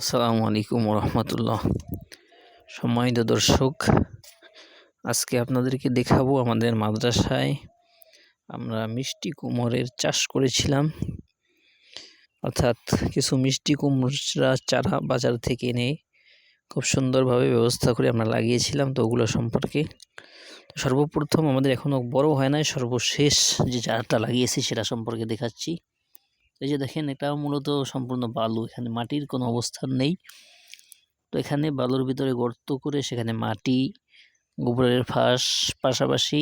আসসালামু আলাইকুম রহমতুল্লাহ সম্মানিত দর্শক, আজকে আপনাদেরকে দেখাবো আমাদের মাদ্রাসায় আমরা মিষ্টি কুমোরের চাষ করেছিলাম। অর্থাৎ কিছু মিষ্টি কুমড়া চারা বাজার থেকে এনে খুব সুন্দরভাবে ব্যবস্থা করে আমরা লাগিয়েছিলাম তো ওগুলো সম্পর্কে। সর্বপ্রথম আমাদের এখনও বড় হয় নাই, সর্বশেষ যে চারাটা লাগিয়েছি সেটা সম্পর্কে দেখাচ্ছি। এই যে দেখেন, এটা মূলত সম্পূর্ণ বালু, এখানে মাটির কোনো অবস্থান নেই। তো এখানে বালুর ভিতরে গর্ত করে সেখানে মাটি, গোবরের ফাঁস, পাশাপাশি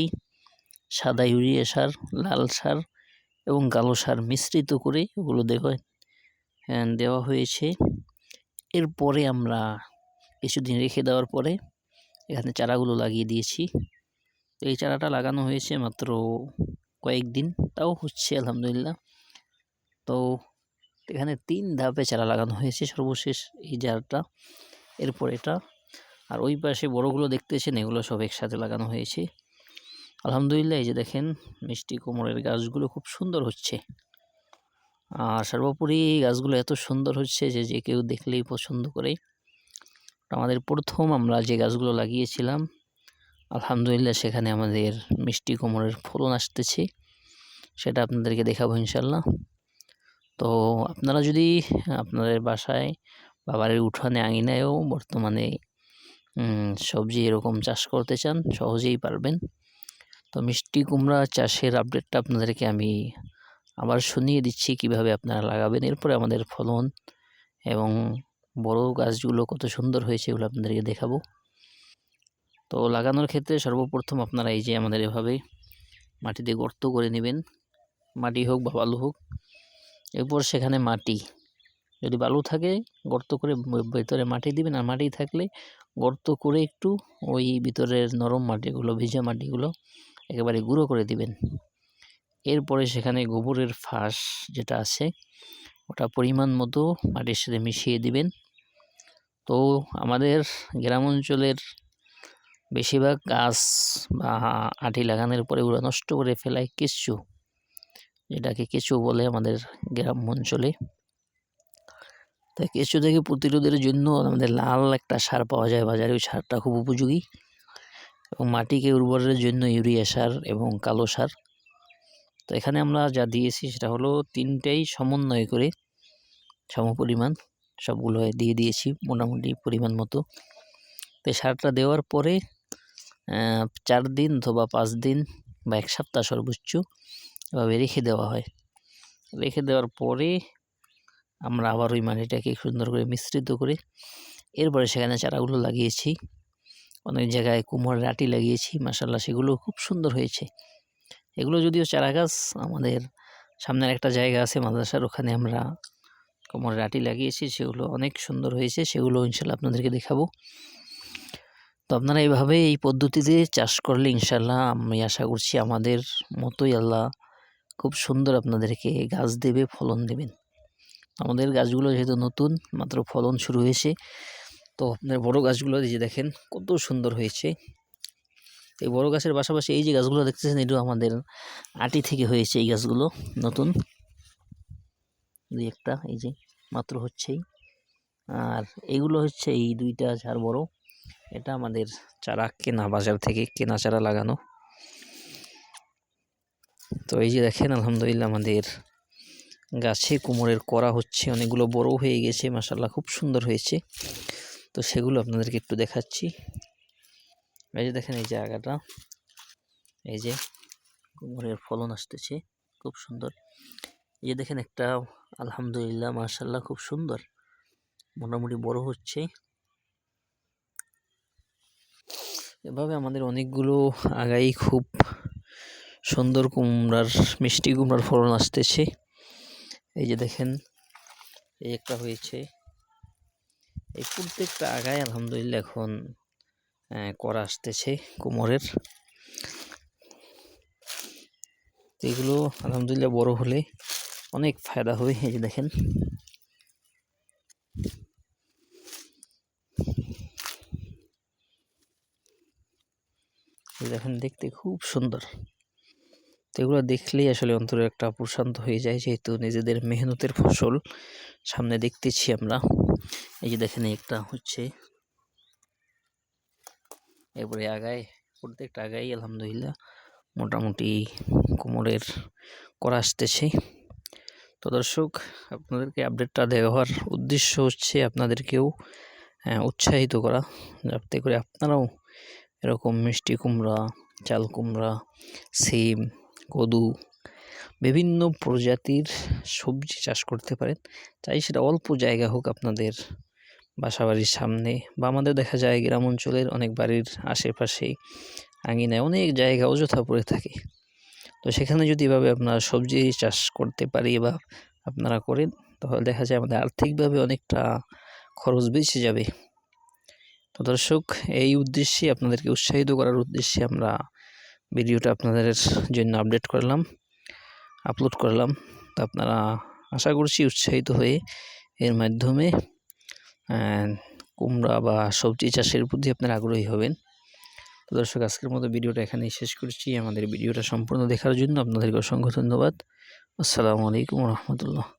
সাদা ইউরিয়া সার, লাল সার এবং কালো সার মিশ্রিত করে ওগুলো দেখো দেওয়া হয়েছে। এরপরে আমরা কিছুদিন রেখে দেওয়ার পরে এখানে চারাগুলো লাগিয়ে দিয়েছি। এই চারাটা লাগানো হয়েছে মাত্র কয়েকদিন, তাও হচ্ছে, আলহামদুলিল্লাহ। তো এখানে তিন ধাপে চারা লাগানো হয়েছে সর্বশেষ এই জারটা, এরপর এটা। আর ওই পাশে বড়গুলো দেখতেছেন এগুলো সব একসাথে লাগানো হয়েছে। আলহামদুলিল্লাহ, এই যে দেখেন, মিষ্টি কোমরের গাছগুলো খুব সুন্দর হচ্ছে। আর সর্বোপরি গাছগুলো এত সুন্দর হচ্ছে যে যে কেউ দেখলেই পছন্দ করে। আমাদের প্রথম আমরা যে গাছগুলো লাগিয়েছিলাম, আলহামদুলিল্লাহ সেখানে আমাদের মিষ্টি কোমরের ফলন আসতেছে। সেটা আপনাদেরকে দেখাবো ইনশাল্লাহ তো আপনারা যদি, আপনাদের বাসায় বা বাড়ির উঠানে আঙিনায়ও বর্তমানে সবজি এরকম চাষ করতে চান, সহজেই পারবেন। তো মিষ্টি কুমড়া চাষের আপডেটটা আপনাদেরকে আমি আবার শুনিয়ে দিচ্ছি কীভাবে আপনারা লাগাবেন। এরপরে আমাদের ফলন এবং বড় গাছগুলো কত সুন্দর হয়েছে এগুলো আপনাদেরকে দেখাবো। তো লাগানোর ক্ষেত্রে সর্বপ্রথম আপনারা এই যে আমাদের এভাবে মাটিতে গর্ত করে নেবেন। মাটি হোক বা বালু হোক এরপর সেখানে মাটি। যদি বালু থাকে, গর্ত করে ভেতরে মাটি দিবেন, আর মাটি থাকলে গর্ত করে একটু ওই ভিতরের নরম মাটিগুলো, ভিজা মাটিগুলো একেবারে গুঁড়ো করে দিবেন। এরপরে সেখানে গোবরের ফাঁস যেটা আছে, ওটা পরিমাণ মতো মাটির সাথে মিশিয়ে দিবেন। তো আমাদের গ্রাম অঞ্চলের বেশিরভাগ গাছ বা আটি লাগানোর পরে ওরা নষ্ট করে ফেলায় কেঁচু যেটাকে কেঁচু বলে আমাদের গ্রাম অঞ্চলে। তাই কেঁচু থেকে প্রতিরোধের জন্য আমাদের লাল একটা সার পাওয়া যায় বাজারে, ওই সারটা খুব উপযোগী। এবং মাটিকে উর্বরের জন্য ইউরিয়া সার এবং কালো সার। তো এখানে আমরা যা দিয়েছি সেটা হলো তিনটেই সমন্বয় করে সমপরিমাণ সবগুলো দিয়ে দিয়েছি মোটামুটি পরিমাণ মতো। তো সারটা দেওয়ার পরে চার দিন অথবা পাঁচ দিন বা এক সপ্তাহ সর্বোচ্চ এভাবে রেখে দেওয়া হয়। রেখে দেওয়ার পরে আমরা আবার ওই মাটিটাকে সুন্দর করে মিশ্রিত করে এরপরে সেখানে চারাগুলো লাগিয়েছি। অনেক জায়গায় কুমড়োর আটি লাগিয়েছি মাসাল্লাহ সেগুলো খুব সুন্দর হয়েছে। এগুলো যদিও চারা গাছ আমাদের সামনের একটা জায়গা আছে মাদ্রাসার, ওখানে আমরা কুমড়োর আটি লাগিয়েছি, সেগুলো অনেক সুন্দর হয়েছে, সেগুলো ইনশাল্লাহ আপনাদেরকে দেখাবো। তো আপনারা এইভাবে এই পদ্ধতিতে চাষ করলে ইনশাল্লাহ আমি আশা করছি আমাদের মতোই আল্লাহ খুব সুন্দর আপনাদেরকে গাছ দেবে, ফলন দেবেন। আমাদের গাছগুলো যেহেতু নতুন, মাত্র ফলন শুরু হয়েছে, তো আপনার বড় গাছগুলো যে দেখেন কত সুন্দর হয়েছে। এই বড় গাছের পাশাপাশি এই যে গাছগুলো দেখতেছেন, এটাও আমাদের আটি থেকে হয়েছে এই গাছগুলো, নতুন। দুই একটা, এই যে মাত্র হচ্ছেই। আর এগুলো হচ্ছে এই দুইটা ঝাড় বড়, এটা আমাদের চারা কেনা, বাজার থেকে কেনা চারা লাগানো। তো এই যে দেখেন, আলহামদুলিল্লাহ আমাদের গাছে কোমরের করা হচ্ছে, অনেকগুলো বড় হয়ে গেছে মাসাল্লাহ খুব সুন্দর হয়েছে। তো সেগুলো আপনাদেরকে একটু দেখাচ্ছি। এই যে দেখেন, এই জায়গাটা এই যে কোমরের ফলন আসতেছে, খুব সুন্দর। এই যে দেখেন, একটা আলহামদুলিল্লাহ মাসাল্লাহ খুব সুন্দর, মোটামুটি বড় হচ্ছে। এভাবে আমাদের অনেকগুলো আগাই খুব সুন্দর কুমড়ার, মিষ্টি কুমড়ার ফলন আসতেছে। এই যে দেখেন, এই একটা হয়েছে। এই প্রত্যেকটা আগায় আলহামদুলিল্লাহ এখন করা আসতেছে কোমরের। এগুলো আলহামদুলিল্লাহ বড় হলে অনেক ফায়দা হবে, এই যে দেখেন। দেখেন দেখতে খুব সুন্দর। তো এগুলো দেখলেই আসলে অন্তরে একটা প্রশান্ত হয়ে যায়, যেহেতু নিজেদের মেহনতের ফসল সামনে দেখতেছি আমরা। এই যে দেখেন একটা হচ্ছে। এরপরে আগায়, প্রত্যেকটা আগাই আলহামদুলিল্লাহ, মোটামুটি কোমরের করা আসতেছে। তো দর্শক, আপনাদেরকে আপডেটটা দেওয়ার উদ্দেশ্য হচ্ছে আপনাদেরকেও উৎসাহিত করা। যাতে করে আপনারাও এরকম মিষ্টি কুমড়া, চাল কুমড়া, সিম কদু বিভিন্ন প্রজাতির সবজি চাষ করতে পারেন। চাই সেটা অল্প জায়গা হোক আপনাদের বাসাবাড়ির সামনে বা আমাদের দেখা যায় গ্রাম অঞ্চলের অনেক বাড়ির আশেপাশে আঙিনায় অনেক জায়গা অযথা পড়ে থাকে। তো সেখানে যদি এভাবে আপনারা সবজি চাষ করতে পারি বা আপনারা করেন, তাহলে দেখা যায় আমাদের আর্থিকভাবে অনেকটা খরচ বেঁচে যাবে। তো দর্শক, এই উদ্দেশ্যে আপনাদেরকে উৎসাহিত করার উদ্দেশ্যে আমরা ভিডিওটা আপনাদের জন্য আপডেট করলাম আপলোড করলাম। তো আপনারা আশা করছি উৎসাহিত হয়ে এর মাধ্যমে কুমড়া বা সবজি চাষের প্রতি আপনারা আগ্রহী হবেন। তো দর্শক, আজকের মতো ভিডিওটা এখানেই শেষ করছি। আমাদের ভিডিওটা সম্পূর্ণ দেখার জন্য আপনাদেরকে অসংখ্য ধন্যবাদ। আসসালামু আলাইকুম রহমতুল্লাহ।